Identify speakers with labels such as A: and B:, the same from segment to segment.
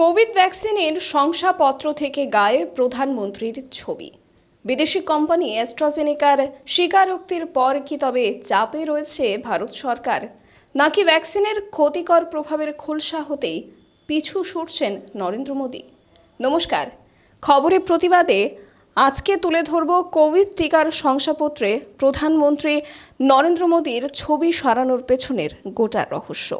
A: Covid ভ্যাকসিনের শংসাপত্র থেকে গায়ে প্রধানমন্ত্রীর ছবি। বিদেশি কোম্পানি অ্যাস্ট্রাজেনেকার স্বীকারোক্তির পর কি তবে চাপে রয়েছে ভারত সরকার? নাকি ভ্যাকসিনের ক্ষতিকর প্রভাবের খোলসা হতেই পিছু সরছেন নরেন্দ্র মোদী? নমস্কার। খবরে প্রতিবাদে আজকে তুলে ধরব কোভিড টিকার শংসাপত্রে প্রধানমন্ত্রী নরেন্দ্র মোদীর ছবি সরানোর পেছনের গোটা রহস্য।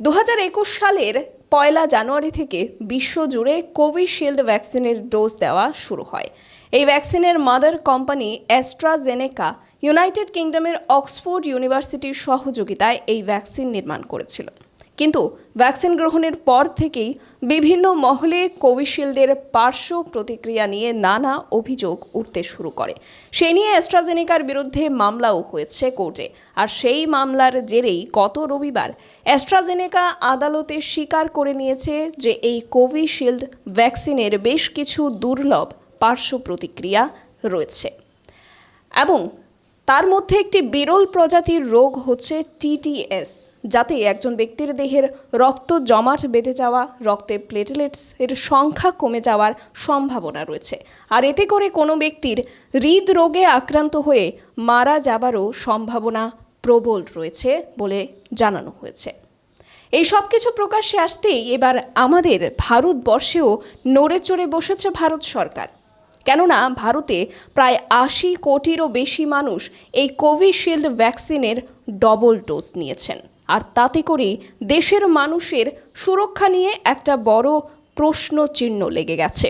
A: দু হাজার একুশ সালের পয়লা জানুয়ারি থেকে বিশ্বজুড়ে কোভিশিল্ড ভ্যাকসিনের ডোজ দেওয়া শুরু হয়। এই ভ্যাকসিনের মাদার কোম্পানি অ্যাস্ট্রাজেনেকা ইউনাইটেড কিংডমের অক্সফোর্ড ইউনিভার্সিটির সহযোগিতায় এই ভ্যাকসিন নির্মাণ করেছিল। কিন্তু ভ্যাকসিন গ্রহণের পর থেকেই বিভিন্ন মহলে কোভিশিল্ডের পার্শ্ব প্রতিক্রিয়া নিয়ে নানা অভিযোগ উঠতে শুরু করে। সে নিয়ে অ্যাস্ট্রাজেনেকার বিরুদ্ধে মামলাও হয়েছে কোর্টে। আর সেই মামলার জেরেই গত রবিবার অ্যাস্ট্রাজেনেকা আদালতে স্বীকার করে নিয়েছে যে এই কোভিশিল্ড ভ্যাকসিনের বেশ কিছু দুর্লভ পার্শ্ব প্রতিক্রিয়া রয়েছে। এবং তার মধ্যে একটি বিরল প্রজাতির রোগ হচ্ছে টিটিএস যাতে একজন ব্যক্তির দেহের রক্ত জমাট বেঁধে যাওয়া, রক্তে প্লেটলেটস এর সংখ্যা কমে যাওয়ার সম্ভাবনা রয়েছে। আর এতে করে কোনো ব্যক্তির হৃদরোগে আক্রান্ত হয়ে মারা যাবারও সম্ভাবনা প্রবল রয়েছে বলে জানানো হয়েছে। এই সব কিছু প্রকাশ্যে আসতেই এবার আমাদের ভারতবর্ষেও নড়ে চড়ে বসেছে ভারত সরকার। কেননা ভারতে প্রায় আশি কোটিরও বেশি মানুষ এই কোভিশিল্ড ভ্যাকসিনের ডবল ডোজ নিয়েছেন। আর তাতে করে দেশের মানুষের সুরক্ষা নিয়ে একটা বড় প্রশ্ন চিহ্ন লেগে গেছে।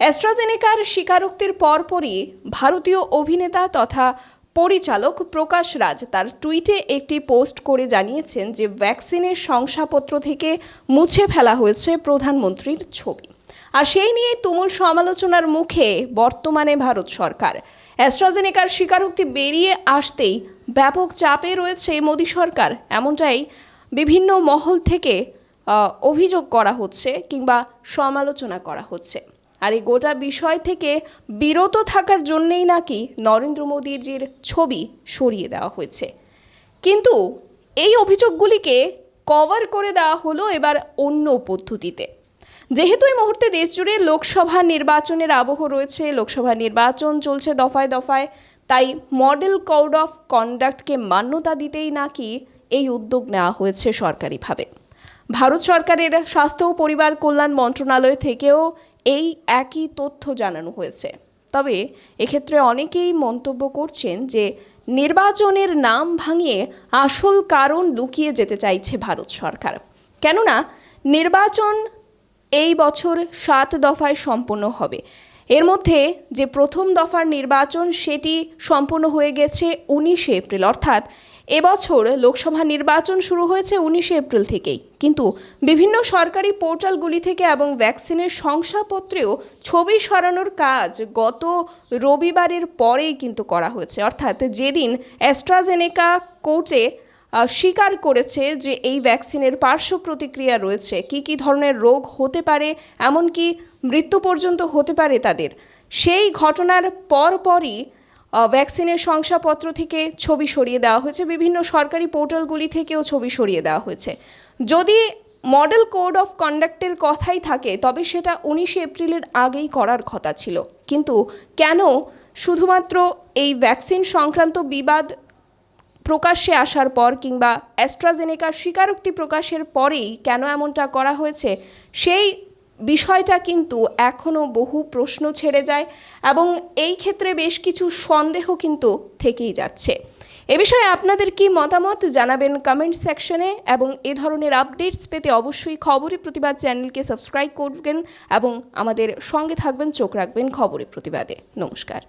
A: অ্যাস্ট্রাজেনেকার স্বীকারোক্তির পরপরই ভারতীয় অভিনেতা তথা পরিচালক প্রকাশ রাজ তার টুইটে একটি পোস্ট করে জানিয়েছেন যে ভ্যাকসিনের শংসাপত্র থেকে মুছে ফেলা হয়েছে প্রধানমন্ত্রীর ছবি। আর সেই নিয়ে তুমুল সমালোচনার মুখে বর্তমানে ভারত সরকার। অ্যাস্ট্রাজেনেকার স্বীকারোক্তি বেরিয়ে আসতেই ব্যাপক চাপে রয়েছে মোদী সরকার। এমনটাই বিভিন্ন মহল থেকে অভিযোগ করা হচ্ছে কিংবা সমালোচনা করা হচ্ছে। আর এই গোটা বিষয় থেকে বিরত থাকার জন্যেই নাকি নরেন্দ্র মোদীজির ছবি সরিয়ে দেওয়া হয়েছে। কিন্তু এই অভিযোগগুলিকে কভার করে দেওয়া হলো এবার অন্য পদ্ধতিতে। যেহেতু এই মুহূর্তে দেশ জুড়ে লোকসভা নির্বাচনের আবহ রয়েছে, লোকসভা নির্বাচন চলছে দফায় দফায়, তাই মডেল কোড অফ কন্ডাক্টকে মান্যতা দিতেই নাকি এই উদ্যোগ নেওয়া হয়েছে সরকারিভাবে। ভারত সরকারের স্বাস্থ্য ও পরিবার কল্যাণ মন্ত্রণালয় থেকেও এই একই তথ্য জানানো হয়েছে। তবে এক্ষেত্রে অনেকেই মন্তব্য করছেন যে নির্বাচনের নাম ভাঙিয়ে আসল কারণ লুকিয়ে যেতে চাইছে ভারত সরকার। কেননা নির্বাচন এই বছর সাত দফায় সম্পন্ন হবে। এর মধ্যে যে প্রথম দফার নির্বাচন সেটি সম্পন্ন হয়ে গেছে উনিশে এপ্রিল। অর্থাৎ এবছর লোকসভা নির্বাচন শুরু হয়েছে উনিশে এপ্রিল থেকেই। কিন্তু বিভিন্ন সরকারি পোর্টালগুলি থেকে এবং ভ্যাকসিনের শংসাপত্রেও ছবি সরানোর কাজ গত রবিবারের পরেই কিন্তু করা হয়েছে। অর্থাৎ যেদিন অ্যাস্ট্রাজেনেকা কোর্টে স্বীকার করেছে যে এই ভ্যাকসিনের পার্শ্ব প্রতিক্রিয়া রয়েছে। কি কি ধরনের রোগ হতে পারে, এমনকি মৃত্যু পর্যন্ত হতে পারে তাদের। সেই ঘটনার পরপরই ভ্যাকসিনের শংসাপত্র থেকে ছবি সরিয়ে দেওয়া হয়েছে। বিভিন্ন সরকারি পোর্টালগুলি থেকেও ছবি সরিয়ে দেওয়া হয়েছে। যদি মডেল কোড অফ কন্ডাক্টের কথাই থাকে, তবে সেটা উনিশে এপ্রিলের আগেই করার কথা ছিল। কিন্তু কেন শুধুমাত্র এই ভ্যাকসিন সংক্রান্ত বিবাদ প্রকাশ্যে আসার পর কিংবা অ্যাস্ট্রাজেনেকার স্বীকারোক্তি প্রকাশের পরেই কেন এমনটা করা হয়েছে, সেই বিষয়টা কিন্তু এখনও বহু প্রশ্ন ছেড়ে যায় এবং এই ক্ষেত্রে বেশ কিছু সন্দেহ কিন্তু থেকেই যাচ্ছে। এ বিষয়ে আপনাদের কি মতামত জানাবেন কমেন্ট সেকশনে এবং এ ধরনের আপডেটস পেতে অবশ্যই খবরে প্রতিবাদ চ্যানেলকে সাবস্ক্রাইব করবেন এবং আমাদের সঙ্গে থাকবেন, চোখ রাখবেন খবরে প্রতিবাদে। নমস্কার।